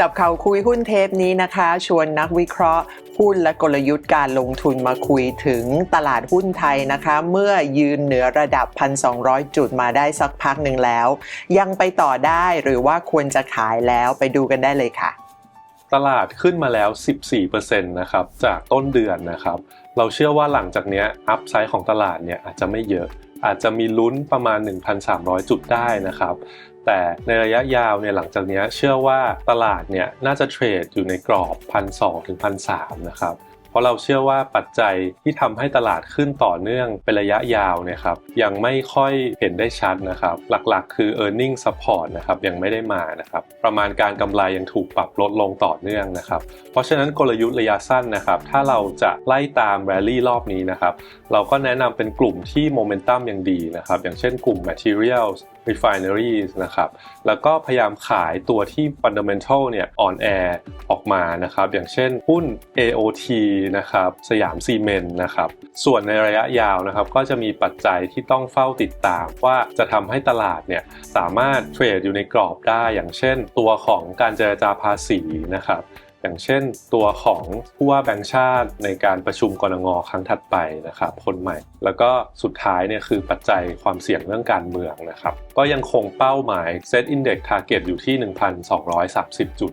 จับเข่าคุยหุ้นเทปนี้นะคะ ชวนนักวิเคราะห์หุ้นและกลยุทธ์การลงทุนมาคุยถึงตลาดหุ้นไทยนะคะ เมื่อยืนเหนือระดับ 1,200 จุดมาได้สักพักหนึ่งแล้ว ยังไปต่อได้หรือว่าควรจะขายแล้วไปดูกันได้เลยค่ะ ตลาดขึ้นมาแล้ว 14%นะครับจากต้นเดือนนะครับ เราเชื่อว่าหลังจากนี้อัพไซด์ของตลาดเนี่ยอาจจะไม่เยอะอาจจะมีลุ้นประมาณ 1,300 จุดได้นะครับ แต่ในระยะยาวเนี่ยหลังจากนี้เชื่อว่าตลาดเนี่ยน่าจะเทรดอยู่ในกรอบ1,200ถึง1,300นะครับเพราะเราเชื่อว่าปัจจัยที่ทำให้ตลาดขึ้นต่อเนื่องเป็นระยะยาวเนี่ยครับยังไม่ค่อยเห็นได้ชัดนะครับ หลักๆ คือ e a r n i n g support นะครับยังไม่ได้มานะครับประมาณการกำไรยังถูกปรับลดลงต่อเนื่องนะครับ เพราะฉะนั้นกลยุทธ์ระยะสั้นนะครับ ถ้าเราจะไล่ตาม rally รอบนี้นะครับ เราก็แนะนำเป็นกลุ่มที่โมเมนตัมยังดีนะครับ อย่างเช่นกลุ่ม materials refineries นะครับ แล้วก็พยายามขายตัวที่ fundamental เนี่ยอ่อนแอออกมานะครับ อย่างเช่นหุ้น AOT นะครับ สยามซีเมนต์นะครับ ส่วนในระยะยาวนะครับ ก็จะมีปัจจัยที่ต้องเฝ้าติดตามว่าจะทำให้ตลาดเนี่ยสามารถเทรดอยู่ในกรอบได้ อย่างเช่น ตัวของการเจรจาภาษีนะครับ อย่างเช่นตัวของผู้ว่าแบงค์ชาติในการประชุมกรงงครั้งถัดไปนะครับคนใหม่ แล้วก็สุดท้ายเนี่ยคือปัจจัยความเสี่ยงเรื่องการเมืองนะครับก็ยังคงเป้าหมาย Set Index Target อยู่ที่ 1,230 จุด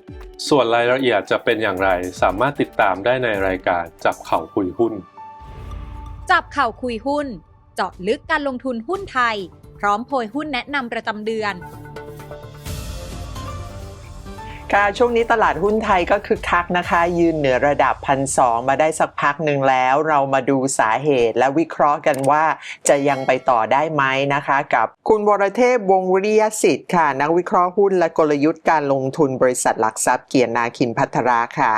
ส่วนรายละเอียดจะเป็นอย่างไรสามารถติดตามได้ในรายการจับเข่าคุยหุ้น จับเข่าคุยหุ้น เจาะลึกการลงทุนหุ้นไทย พร้อมโพยหุ้นแนะนำประจำเดือน ค่ะช่วงนี้ตลาดหุ้นไทยก็คึกคักนะคะ ยืนเหนือระดับพันสมาได้สักพักหนึ่งแล้ว เรามาดูสาเหตุและวิเคราะห์กันว่าจะยังไปต่อได้ไหมนะคะ กับคุณวรเทพวงวิริยสิทธิ์ค่ะ นักวิเคราะห์หุ้นและกลยุทธ์การลงทุนบริษัทหลักทรัพย์เกียรตินาคินพัทราค่ะ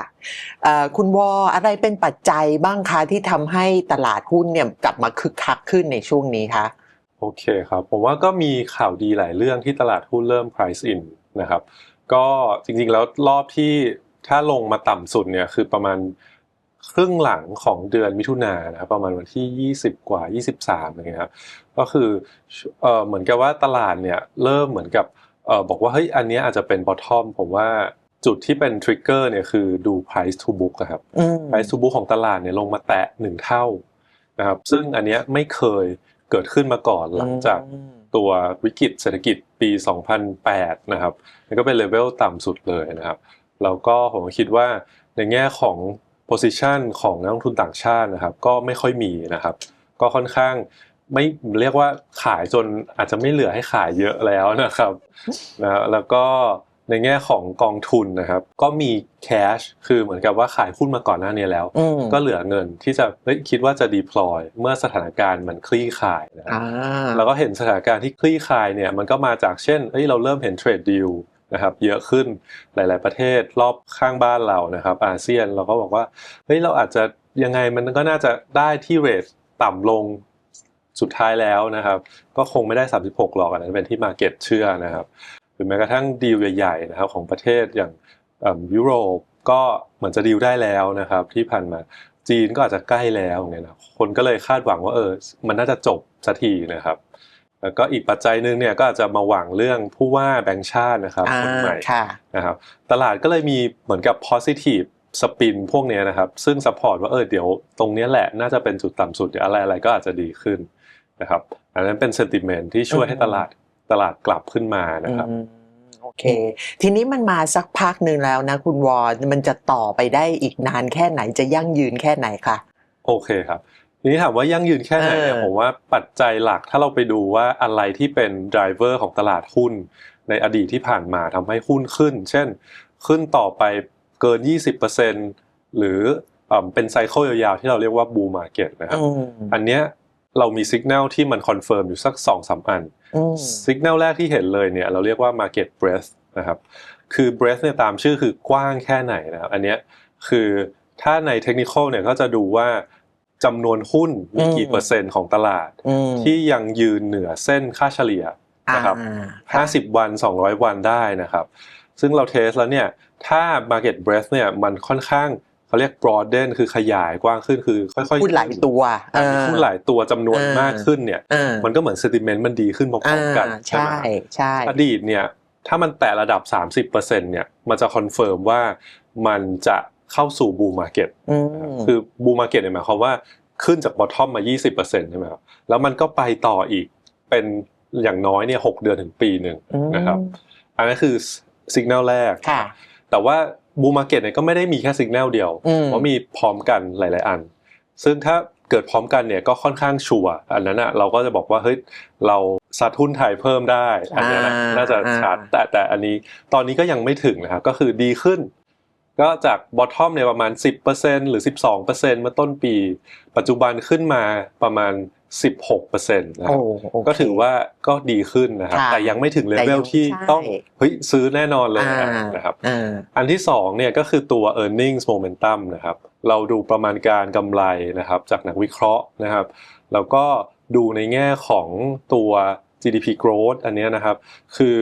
คุณวออะไรเป็นปัจจัยบ้างคะที่ทำให้ตลาดหุ้นเนี่ยกลับมาคึกคักขึ้นในช่วงนี้คะโอเคครับผมว่าก็มีข่าวดีหลายเรื่องที่ตลาดหุ้นเริ่ม price in นะครับ ก็จริงๆแล้วรอบที่ถ้าลงมาต่ำสุดเนี่ยคือประมาณครึ่งหลังของเดือนมิถุนายนนะครับประมาณวันที่ 20 กว่า 23อย่างเงี้ยครับก็คือเอ่อเหมือนกับว่าตลาดเนี่ยเริ่มเหมือนกับเอ่อบอกว่าเฮ้ยอันเนี้ยอาจจะเป็น bottom ผมว่าจุดที่เป็น trigger เนี่ยคือดู price to book อะครับอืม price to book ของตลาดเนี่ยลงมาแตะหนึ่งเท่านะครับซึ่งอันเนี้ยไม่เคยเกิดขึ้นมาก่อนหลังจาก ตัววิกฤตเศรษฐกิจปี 2008 นะครับนี่ก็เป็นเลเวลต่ำสุดเลยนะครับ แล้วก็ผมคิดว่าในแง่ของ position ของนักลงทุนต่างชาตินะครับ ก็ไม่ค่อยมีนะครับ ก็ค่อนข้างไม่เรียกว่าขายจนอาจจะไม่เหลือให้ขายเยอะแล้วนะครับนะแล้วก็ ในแง่ของกองทุนนะครับ ก็มี cash คือเหมือนกับว่าขายหุ้นมาก่อนหน้านี้แล้วอืมก็เหลือเงินที่จะเฮ้ยคิดว่าจะ deploy เมื่อสถานการณ์มันคลี่คลายนะครับอ่าเราก็เห็นสถานการณ์ที่คลี่คลายเนี่ยมันก็มาจากเช่นเอ้ยเราเริ่มเห็นเทรดดิวนะครับเยอะขึ้นหลาย ๆประเทศรอบข้างบ้านเรานะครับ อาเซียนเราก็บอกว่าเฮ้ยเราอาจจะยังไงมันก็น่าจะได้ที่เรทต่ำลงสุดท้ายแล้วนะครับ ก็คงไม่ได้ 36หรอกอันนั้นเป็นที่มาเก็ตเชื่อนะครับห รือแม้กระทั่งดีลใหญ่ๆนะครับของประเทศอย่างเอิ่มยุโรปก็เหมือนจะดีลได้แล้วนะครับที่ผ่านมาจีนก็อาจจะใกล้แล้วเนี่ยนะคนก็เลยคาดหวังว่าเออมันน่าจะจบสักทีนะครับ แล้วก็อีกปัจจัยหนึ่งเนี่ยก็อาจจะมาหวังเรื่องผู้ว่าแบงค์ชาตินะครับอ่าคนใหม่ค่ะนะครับตลาดก็เลยมีเหมือนกับ positive สปินพวกเนี้ยนะครับ ซึ่ง support ว่าเออเดี๋ยวตรงเนี้ยแหละน่าจะเป็นจุดต่ำสุดเดี๋ยวอะไรอะไรก็อาจจะดีขึ้นนะครับ อันนั้นเป็น sentiment ที่ช่วยให้อืมตลาด ตลาดกลับขึ้นมานะครับอืมโอเค ทีนี้มันมาสักพักหนึ่งแล้วนะคุณวอมันจะต่อไปได้อีกนานแค่ไหนจะยั่งยืนแค่ไหนคะโอเคครับทีนี้ถามว่ายั่งยืนแค่ไหนเนี่ยเออผมว่าปัจจัยหลักถ้าเราไปดูว่าอะไรที่เป็น driver ของตลาดหุ้น ในอดีตที่ผ่านมาทำให้หุ้นขึ้น เช่น ขึ้นต่อไปเกิน 20%หรือเอ่อเป็นไซเคิลยาวๆที่เราเรียกว่า bull market นะครับอืมอันเนี้ย เรามีสัญญาณที่มันคอนเฟิร์มอยู่สัก2อสามอันอืมสัญญาณแรกที่เห็นเลยเนี่ยเราเรียกว่า market breadth นะครับคือ breadth เนี่ยตามชื่อคือกว้างแค่ไหนนะครับอันเนี้ยคือถ้าในเทคนิคเนี่ยก็จะดูว่าจำนวนหุ้นมีกี่อืมเปอร์เซ็นต์ของตลาดอืมที่ยังยืนเหนือเส้นค่าเฉลี่ยนะครับอ่าค่ะ50 วัน 200 วันได้นะครับ ซึ่งเราเทสแล้วเนี่ยถ้า market breadth เนี่ยมันค่อนข้าง เขาเรียก broaden คือขยายกว้างขึ้นคือ ค่อยๆพูดหลายตัวอ่ามีหุ้นหลายตัวจำนวนเออมากขึ้นเนี่ยเออมันก็เหมือน sentiment มันดีขึ้นพร้อมๆกันอ่าใช่ไหมใช่ครับใช่อดีตเนี่ยถ้ามันแตะระดับ 30%เนี่ยมันจะคอนเฟิร์มว่ามันจะเข้าสู่บูมมาร์เก็ตอืมคือบูมมาร์เก็ตเนี่ยหมายความว่าขึ้นจากบอททอมมา 20%ใช่ไหมครับแล้วมันก็ไปต่ออีกเป็นอย่างน้อยเนี่ยหกเดือนถึงปีหนึ่งนะครับ อันนั้นคือสัญญาณแรกค่ะแต่ว่า บูมมาร์เก็ตเนี่ยก็ไม่ได้มีแค่สัญญาณเดียวอืมเพราะมีพร้อมกันหลาย ๆ อัน ซึ่งถ้าเกิดพร้อมกันเนี่ยก็ค่อนข้างชัวร์อันนั้นอะเราก็จะบอกว่าเฮ้ยเราซัดหุ้นไทยเพิ่มได้ อันเนี้ยนะอ่าน่าจะชัดแต่แต่อันนี้ตอนนี้ก็ยังไม่ถึงนะครับก็คือดีขึ้น ก็จากบอททอมเนี่ยประมาณ 10%หรือ 12%เมื่อต้นปี ปัจจุบันขึ้นมาประมาณ 16%นะคโอ้รับโอเคก็ถือว่าก็ดีขึ้นนะครับค่ะแต่ยังไม่ถึงเลแต่เวยัลงที่ใช่ต้องเฮ้ยซื้อแน่นอนเลยอ่านะครับอ่าอันที่สองเนี่ยก็คือตัว e a r n i n g s momentum นะครับเราดูประมาณการกำไรนะครับจากนักวิเคราะห์นะครับ แล้วก็ดูในแง่ของตัว GDP growth อันเนี้ยนะครับ คือ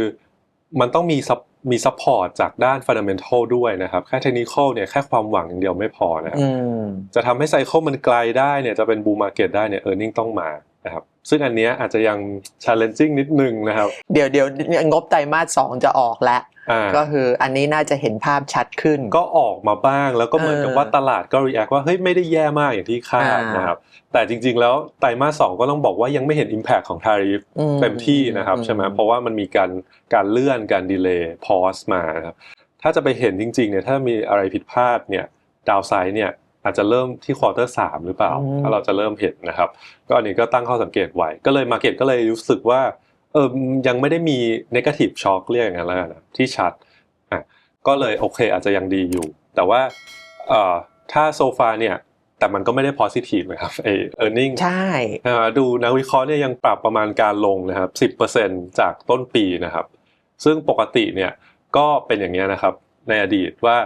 มันต้องมี sup- มี support จากด้าน fundamental ด้วยนะครับแค่ technical เนี่ยแค่ความหวังอย่างเดียวไม่พอนะครับอืมจะทำให้ไซเคิลมันไกลได้เนี่ยจะเป็นบูมมาร์เก็ตได้เนี่ย e a r n i n g ต้องมานะครับ ซึ่งอันเนี้ยอาจจะยัง challenging นิดนึงนะครับ เดี๋ยวเดี๋ยวงบไตรมาสสองจะออกแล้วอ่าก็คืออันนี้น่าจะเห็นภาพชัดขึ้น ก็ออกมาบ้างแล้วก็เหมือนกับเออว่าตลาดก็ react ว่าเฮ้ยไม่ได้แย่มากอย่างที่คาดอ่านนะครับแต่จริง ๆ แล้วไตรมาสสองก็ต้องบอกว่ายังไม่เห็น impact ของ tariff อืเต็มที่นะครับอืใช่ไหมเพราะว่ามันมีการการเลื่อนการดีเลย์พอสมานะครับถ้าจะไปเห็นจริงๆเนี่ยถ้ามีอะไรผิดพลาดเนี่ยดาวไซด์เนี่ย อาจจะเริ่มที่ควอเตอร์สามหรือเปล่า ถ้าเราจะเริ่มเห็นนะครับ ก็อันนี้ก็ตั้งข้อสังเกตไว้ ก็เลยมาเก็ตก็เลยรู้สึกว่าเออยังไม่ได้มี negative shock เรียกอย่างนั้นแล้วกันนะที่ชัดอะก็เลยโอเคอาจจะยังดีอยู่ แต่ว่าเอ่อถ้าโซฟาเนี่ยแต่มันก็ไม่ได้ positive นะครับไอ earning ใช่อ่าดูนักวิเคราะห์เนี่ยยังปรับประมาณการลงนะครับ10%จากต้นปีนะครับ ซึ่งปกติเนี่ยก็เป็นอย่างนี้ยนะครับในอดีตว่า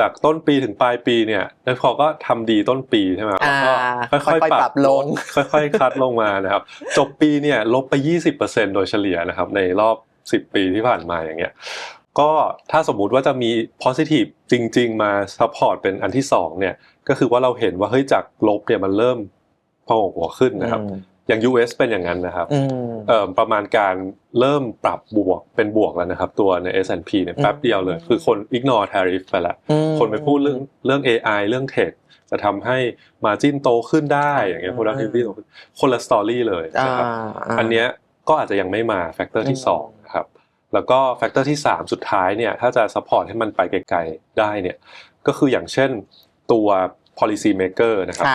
จากต้นปีถึงปลายปีเนี่ยนักวิเคราะห์ก็ทำดีต้นปีใช่ไหมครับแล้วก็อ่าค่อยค่อยๆๆปปรัรับบลงดค่อยๆ คัดลงมานะครับ จบปีเนี่ยลบไป 20%โดยเฉลี่ยนะครับ ในรอบ 10 ปีที่ผ่านมาอย่างเงี้ยก็ถ้าสมมุติว่าจะมี positive จริง ๆ มา support เป็นอันที่สองเนี่ยก็คือว่าเราเห็นว่าเฮ้ยจากลบเนี่ยมันเริ่มพองหัวขึ้นนะครับ อย่าง US เป็นอย่างนั้นนะครับอืมเอ่อประมาณการเริ่มปรับบวกเป็นบวกแล้วนะครับ ตัวใน S&P เนี่ยแป๊บเดียวเลย คือคน ignore tariff ไปละอืมคนไปพูดเรื่องเรื่อง AI เรื่อง Tech จะทำให้ margin โตขึ้นได้อย่างเงี้ย productivity โตขึ้นคนละ story เลยอ่านะครับอันเนี้ยก็อาจจะยังไม่มาแฟกเตอร์ที่อืมสองนะครับแล้วก็แฟกเตอร์ที่สามสุดท้ายเนี่ยถ้าจะ support ให้มันไปไกลๆได้เนี่ยก็คืออย่างเช่นตัว policy maker นะครับ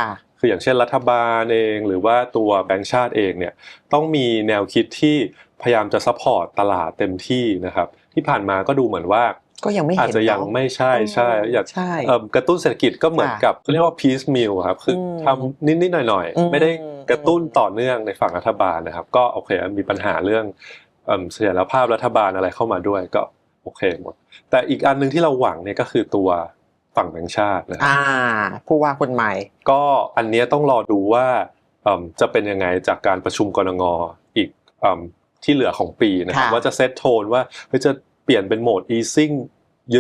ค่ะคืออย่างเช่นรัฐบาลเอง หรือว่าตัวแบงก์ชาติเองเนี่ยต้องมีแนวคิดที่พยายามจะซัพพอร์ตตลาดเต็มที่นะครับ ที่ผ่านมาก็ดูเหมือนว่าก็ยังไม่เห็นอาจจะยังเนอะไม่ใช่ใช่อยากใช่เอิ่มกระตุ้นเศรษฐกิจก็เหมือนค่ะกับเขาเรียกว่า piece meal ครับคืออมทำนิดๆหน่อยอืมๆไม่ได้กระตุ้นต่อเนื่องในฝั่งรัฐบาลนะครับ ก็โอเคมีปัญหาเรื่องเอิ่มเสถียรภาพรัฐบาลอะไรเข้ามาด้วยก็โอเคหมดแต่อีกอันหนึงที่เราหวังเนี่ยก็คือตัว ฝั่งแบงก์ชาตินะครับอ่าผู้ว่าคนใหม่ ก็อันเนี้ยต้องรอดูว่าเอิ่มจะเป็นยังไงจากการประชุมกรงอีกเอิ่มที่เหลือของปีนะครับค่ะว่าจะเซตโทนว่าเฮ้ยจะเปลี่ยนเป็นโหมด easing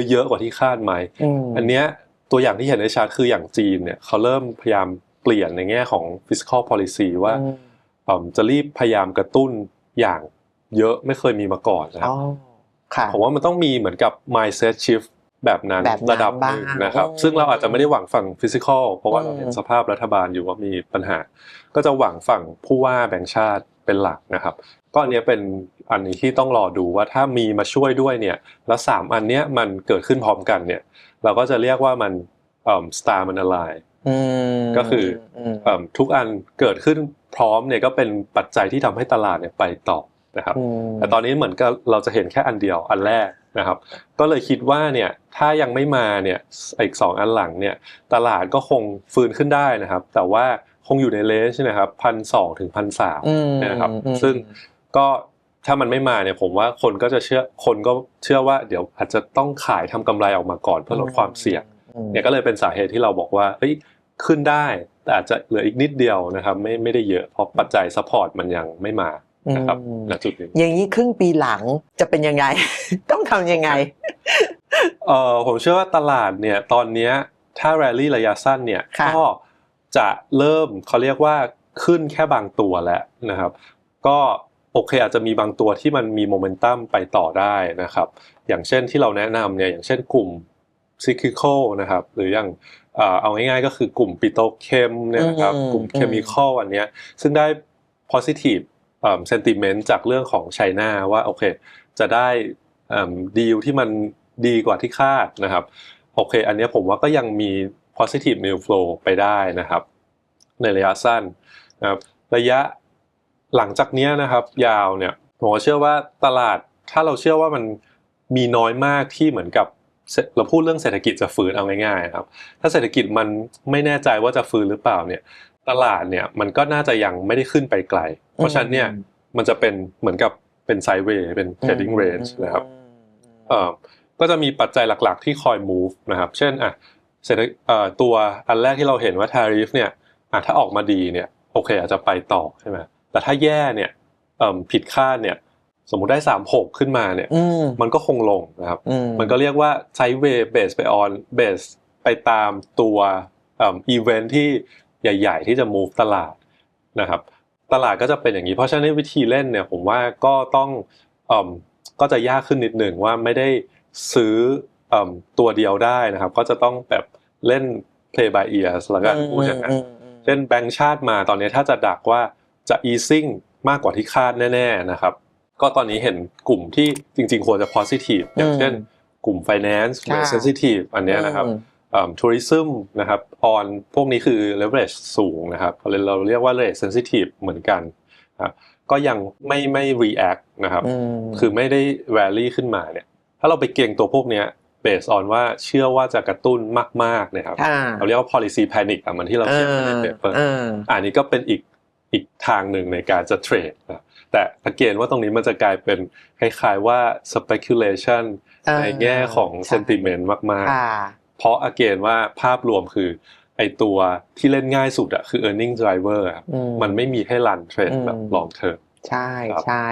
เยอะๆกว่าที่คาดไหมอืมอันเนี้ยตัวอย่างที่เห็นได้ชัดคืออย่างจีนเนี่ยเขาเริ่มพยายามเปลี่ยนในแง่ของ fiscal policy ว่าอืมเอิ่มจะรีบพยายามกระตุ้นอย่างเยอะไม่เคยมีมาก่อนนะคอ๋รัอบค่ะผมว่ามันต้องมีเหมือนกับ mindset shift แบบนั้นแบบนั้นระดับหนึ่งบ้างนะครับอืมซึ่งเราอาจจะไม่ได้หวังฝั่งฟิสิกอลเพราะว่าอืมเราเห็นสภาพรัฐบาลอยู่ว่ามีปัญหา ก็จะหวังฝั่งผู้ว่าแบงค์ชาติเป็นหลักนะครับ ก็อันเนี้ยเป็นอันนี้ที่ต้องรอดูว่าถ้ามีมาช่วยด้วยเนี่ยแล้วสามอันเนี้ยมันเกิดขึ้นพร้อมกันเนี่ย เราก็จะเรียกว่ามันเอ่อ star มัน align อืมก็คือมเอิ่มทุกอันเกิดขึ้นพร้อมเนี่ยก็เป็นปัจจัยที่ทำให้ตลาดเนี่ยไปต่อ นะครับอืมแต่ตอนนี้เหมือนกับเราจะเห็นแค่อันเดียวอันแรกนะครับ ก็เลยคิดว่าเนี่ยถ้ายังไม่มาเนี่ยอีกสองอันหลังเนี่ยตลาดก็คงฟื้นขึ้นได้นะครับ แต่ว่าคงอยู่ในเลนจ์นะครับพันสองถึงพันสามอืมนะครับอืมซึ่งก็ถ้ามันไม่มาเนี่ยผมว่าคนก็จะเชื่อคนก็เชื่อว่าเดี๋ยวอาจจะต้องขายทำกำไรออกมาก่อนเพื่อลดความเสี่ยงอืมเนี่ยก็เลยเป็นสาเหตุที่เราบอกว่าเฮ้ยขึ้นได้ แต่อาจจะเหลืออีกนิดเดียวนะครับ ไม่ไม่ได้เยอะเพราะปัจจัยซัพพอร์ตมันยังไม่มา นะครับอืมณจุดนี้อย่างนี้ครึ่งปีหลังจะเป็นยังไง ต้องทำยังไงเอ่อผมเชื่อว่าตลาดเนี่ยตอนเนี้ยถ้าแรลลี่ระยะสั้นเนี่ยค่ะก็จะเริ่มเขาเรียกว่าขึ้นแค่บางตัวแล้วนะครับ ก็โอเคอาจจะมีบางตัวที่มันมีโมเมนตัมไปต่อได้นะครับ อย่างเช่นที่เราแนะนำเนี่ยอย่างเช่นกลุ่มซิคิโคนะครับหรืออย่างเอ่อเอาง่ายๆก็คือกลุ่มปิโตรเคมเนี่ยนะครับอืมกลุ่มเคมีคอลอันเนี้ยซึ่งได้ positive เอ่อ sentiment จากเรื่องของไชน่าว่าโอเค จะได้ดีลที่มันดีกว่าที่คาดนะครับโอเค อันนี้ผมว่าก็ยังมี positive news flow ไปได้นะครับ ในระยะสั้นนะครับระยะหลังจากนี้นะครับยาวเนี่ยผมก็เชื่อว่าตลาดถ้าเราเชื่อว่ามันมีน้อยมากที่เหมือนกับเศเราพูดเรื่องเศรษฐกิจจะฟื้นเอาง่ายๆครับ ถ้าเศรษฐกิจมันไม่แน่ใจว่าจะฟื้นหรือเปล่าเนี่ย ตลาดเนี่ยมันก็น่าจะยังไม่ได้ขึ้นไปไกล เพราะฉะนั้นเนี่ยมันจะเป็นเหมือนกับเป็นไซด์เวย์เป็น trading range นะครับเอ่อก็จะมีปัจจัยหลักๆ ที่คอย move นะครับ เช่นอะเศรษฐเอ่อตัวอันแรกที่เราเห็นว่า tariff เนี่ยอะถ้าออกมาดีเนี่ยโอเคอาจจะไปต่อใช่ไหมแต่ถ้าแย่เนี่ยเอิ่มผิดคาดเนี่ยสมมุติได้36ขึ้นมาเนี่ยอืมมันก็คงลงนะครับอืมมันก็เรียกว่าไซด์เวย์เบสไปออนเบสไปตามตัวอีเวนท์ที่ ใหญ่ ๆ ที่จะ move ตลาดนะครับ ตลาดก็จะเป็นอย่างนี้ เพราะฉะนั้นวิธีเล่นเนี่ยผมว่าก็ต้องเอิ่มก็จะยากขึ้นนิดหนึ่งว่าไม่ได้ซื้อเอิ่มตัวเดียวได้นะครับ ก็จะต้องแบบเล่น play by ears แล้วกันพูดอย่างนั้นเช่นแบงก์ชาติมาตอนนี้ถ้าจะดักว่าจะ easing มากกว่าที่คาดแน่ ๆนะครับ ก็ตอนนี้เห็นกลุ่มที่จริง ๆ ควรจะ positive อย่างเช่น กลุ่ม finance ค่ะ sensitive อันเนี้ยนะครับ ทัวริซึมนะครับออนพวกนี้คือ leverage สูงนะครับเราเรียกว่า rate sensitive เหมือนกันนะครับก็ยังไม่ไม่ react นะครับคือไม่ได้ rally ขึ้นมาเนี่ยถ้าเราไปเก่งตัวพวกเนี้ย based on ว่าเชื่อว่าจะกระตุ้นมากๆนะครับค่ะเราเรียกว่า policy panic อะเหมันที่เราเขียนไว้ในเปเปอร์อ่าอันนี้ก็เป็นอีกอีกทางหนึ่งในการจะเทรดนะแต่สังเกตว่าตรงนี้มันจะกลายเป็นคล้ายๆว่า speculation อ่าในแง่ของใช่ sentiment มากค่ะๆ เพราะอเกนว่าภาพรวมคือไอตัวที่เล่นง่ายสุดอะคือ earning driver อะอืมมันไม่มีให้รันเทรดอืมแบบ long term ใช่ครับใช่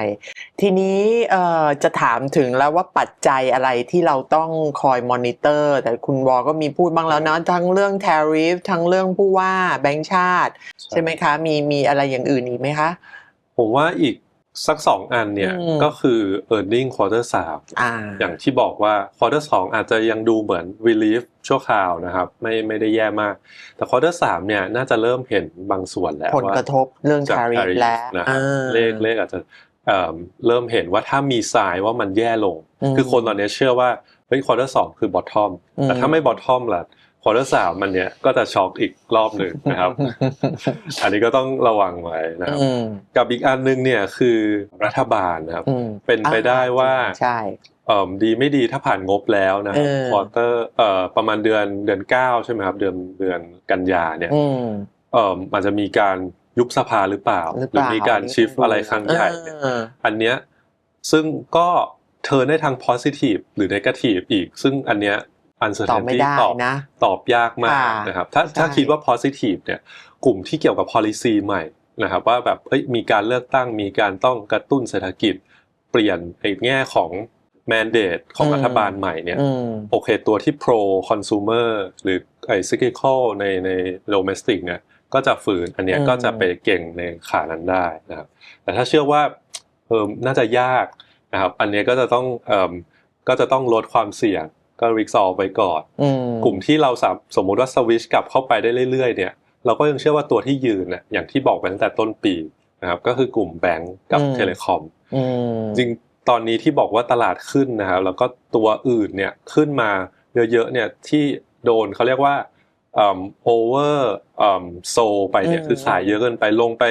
ทีนี้เอ่อจะถามถึงแล้วว่าปัจจัยอะไรที่เราต้องคอยมอนิเตอร์ แต่คุณวอก็มีพูดบ้างแล้วนะทั้งเรื่อง tariff ทั้งเรื่องผู้ว่าแบงก์ชาติ ใช่ไหมคะ มีมีอะไรอย่างอื่นอีกไหมคะ ผมว่าอีก สักสองอันเนี่ยอืมก็คือ earning quarter สามอ่าอย่างที่บอกว่า quarter สองอาจจะยังดูเหมือน relief ชั่วคราวนะครับ ไม่ไม่ได้แย่มาก แต่ quarter สามเนี่ยน่าจะเริ่มเห็นบางส่วนแล้วผลว่ากระทบเรื่องจาก tariff tariff แล้วนะครับอ่าเลขเลขอาจจะเอิ่มเริ่มเห็นว่าถ้ามีสายว่ามันแย่ลงอืมคือคนตอนนี้เชื่อว่าเฮ้ย quarter สองคือ bottom อืมแต่ถ้าไม่ bottom ล่ะ quarter สามมันเนี้ยก็จะช็อกอีกรอบหนึ่งนะครับ อันนี้ก็ต้องระวังไว้นะครับอืมกับอีกอันนึงเนี่ยคือรัฐบาลนะครับอืมเป็นไปได้ว่าใช่เอ่อดีไม่ดีถ้าผ่านงบแล้วนะครับเออควอเตอร์เอ่อประมาณเดือนเดือนเก้าใช่ไหมครับ เดือนเดือนกันยาเนี่ยอืมเอ่ออาจจะมีการยุบสภาหรือเปล่า หรือหเปรือล่ามีการชิฟอะไรครั้งใหญ่เนี่ยเอออันเนี้ยซึ่งก็เทิร์นได้ทาง positive หรือ negative อีก ซึ่งอันเนี้ย ตอบไม่ uncertainty ได้ตอบนะตอบยากมากค่ะนะครับถ้าใช่ถ้าคิดว่า positive เนี่ยกลุ่มที่เกี่ยวกับ policy ใหม่นะครับว่าแบบเอ้ยมีการเลือกตั้งมีการต้องกระตุ้นเศรษฐกิจ เปลี่ยนในแง่ของ mandate ของรัฐบาลใหม่เนี่ยอืมโอเคตัวที่ pro consumer หรือไอ้ cyclical ในใน domestic เนี่ยก็จะฝืนอันเนี้ยอืมก็จะไปเก่งในขานั้นได้นะครับแต่ถ้าเชื่อว่าเออน่าจะยากนะครับอันเนี้ยก็จะต้องเอ่มก็จะต้องลดความเสี่ยง ก็ risk off ไปก่อนอืมกลุ่มที่เราสามสมมุติว่าสวิชกลับเข้าไปได้เรื่อยๆเนี่ยเราก็ยังเชื่อว่าตัวที่ยืนน่ะอย่างที่บอกไปตั้งแต่ต้นปีนะครับก็คือกลุ่มแบงก์กับอืมเทเลคอมอืมจริงตอนนี้ที่บอกว่าตลาดขึ้นนะครับแล้วก็ตัวอื่นเนี่ยขึ้นมาเยอะๆเนี่ยที่โดนเขาเรียกว่าโอเวอร์โซไปเนี่ยอืมคือขายเยอะเกินไปลงไป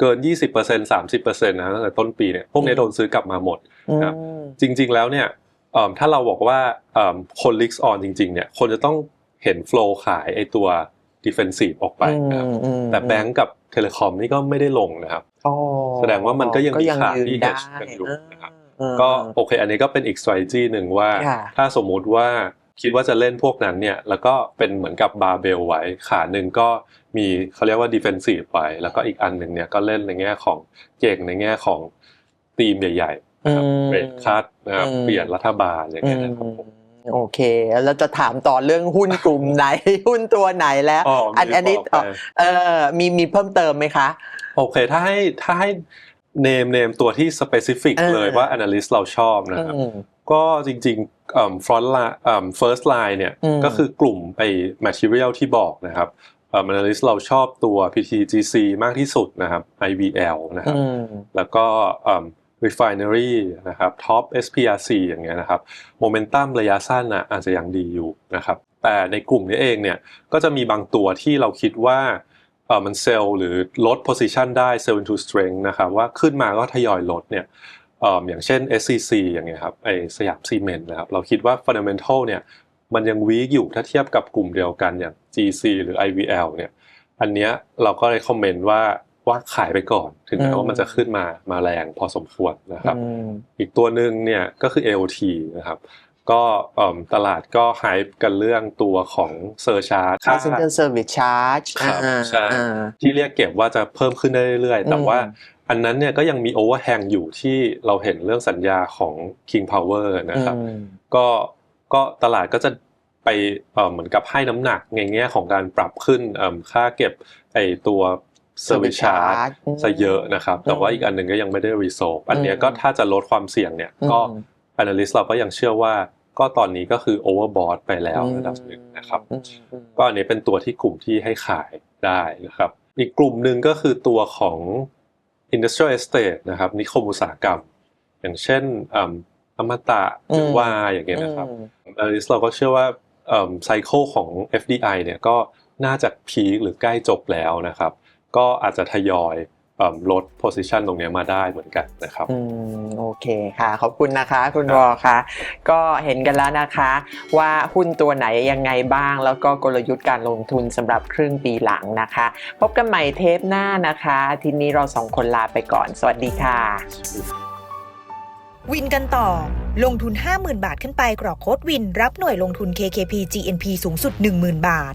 เกิน 20% 30%นะตั้งแต่ต้นปีเนี่ยพวกนี้อืมโดนซื้อกลับมาหมดครับอืมจริง ๆแล้วเนี่ยเอิ่ม ถ้าเราบอกว่าเอิ่มคน risk on จริง ๆ เนี่ย คนจะต้องเห็น flow ขายไอตัว defensive ออกไปนะครับอืมแต่แบงก์กับเทเลคอมนี่ก็ไม่ได้ลงนะครับอ๋อแสดงว่ามันก็ยังมีขายืนที่ได้ hedge กันอยู่นะครับเออก็โอเค อันนี้ก็เป็นอีก strategy หนึ่งว่าค่ะถ้าสมมุติว่าคิดว่าจะเล่นพวกนั้นเนี่ยแล้วก็เป็นเหมือนกับบาร์เบลไว้ ขาหนึ่งก็มีเขาเรียกว่า defensive ไว้ แล้วก็อีกอันหนึ่งเนี่ยก็เล่นในแง่ของเก่งในแง่ของธีมใหญ่ ๆ นะครับอืมเรทคัตนะครับอืมเปลี่ยนรัฐบาลอย่างอืเงี้ยมนะครับผมโอเค แล้วจะถามต่อเรื่องหุ้นกลุ่มไหน หุ้นตัวไหนแล้วอ๋ออันมีอันนี้บอกไปเออมีมีเพิ่มเติมไหมคะ โอเค ถ้าให้ถ้าให้เนมเนมตัวที่ specific เออเลยว่า analyst เราชอบนะครับอืมก็จริงๆเอิ่ม front line เอิ่ม first line เนี่ยอืมก็คือกลุ่มไอ้ material ที่บอกนะครับเอ่อ analyst เราชอบตัว PTGC มากที่สุดนะครับ IVL นะครับอืมแล้วก็เอิ่ม refinery นะครับ top SPRC อย่างเงี้ยนะครับ momentum ระยะสั้นนะอาจจะยังดีอยู่นะครับแต่ในกลุ่มนี้เองเนี่ยก็จะมีบางตัวที่เราคิดว่าเออมันเซลล์หรือลด position ได้ sell into strength นะครับว่าขึ้นมาก็ทยอยลดเนี่ยเอออย่างเช่น SCC อย่างเงี้ยครับไอสยามซีเมนต์นะครับเราคิดว่า fundamental เนี่ยมันยังวีคอยู่ถ้าเทียบกับกลุ่มเดียวกันอย่าง GC หรือ IVL เนี่ยอันเนี้ยเราก็เลยคอมเมนต์ว่า ว่าขายไปก่อน ถึงแม้ว่ามันจะขึ้นมามาแรงพอสมควรนะครับอืมอีกตัวหนึ่งเนี่ยก็คือ AOT นะครับก็เอิ่มตลาดก็ไฮป์กันเรื่องตัวของเซอร์ชาร์ค่า Center Service Charge ครับอ่าใช่อ่าที่เรียกเก็บว่าจะเพิ่มขึ้นได้เรื่อยๆ แต่อืมว่าอันนั้นเนี่ยก็ยังมีโอเวอร์แฮงอยู่ที่เราเห็นเรื่องสัญญาของ King Power นะครับอืมก็ก็ตลาดก็จะไปเอ่อเหมือนกับให้น้ำหนักในแง่ของการปรับขึ้นเอิ่มค่าเก็บไอตัว Service Charge อืมซะเยอะนะครับ แต่ว่าอีกอันหนึ่งก็ยังไม่ได้ resolve อันเนี้ยก็ถ้าจะลดความเสี่ยงเนี่ยก็อืม analyst เราก็ยังเชื่อว่าก็ตอนนี้ก็คือ overbought ไปแล้วระดับหนึ่งนะครับอืมอืมก็อันนี้เป็นตัวที่กลุ่มที่ให้ขายได้นะครับ อีกกลุ่มหนึ่งก็คือตัวของ industrial estate นะครับ นิคมอุตสาหกรรม อย่างเช่นอืมอมตะหรือว่าอย่างเงี้ยนะครับ analyst เราก็เชื่อว่าไซเคิลของ FDI เนี่ยก็น่าจะพีคหรือใกล้จบแล้วนะครับ ก็อาจจะทยอยเอิ่มลด position ตรงเนี้ยมาได้เหมือนกันนะครับอืมโอเคค่ะ ขอบคุณนะคะคุณวอค่ะ ก็เห็นกันแล้วนะคะ ว่าหุ้นตัวไหนยังไงบ้าง แล้วก็กลยุทธ์การลงทุนสำหรับครึ่งปีหลังนะคะ พบกันใหม่เทปหน้านะคะอาทีนี้เราสองคนลาไปก่อน สวัสดีค่ะ วินกันต่อ ลงทุน 50,000 บาทขึ้นไปกรอกโค้ดวิน รับหน่วยลงทุน KKP GNP สูงสุด 10,000 บาท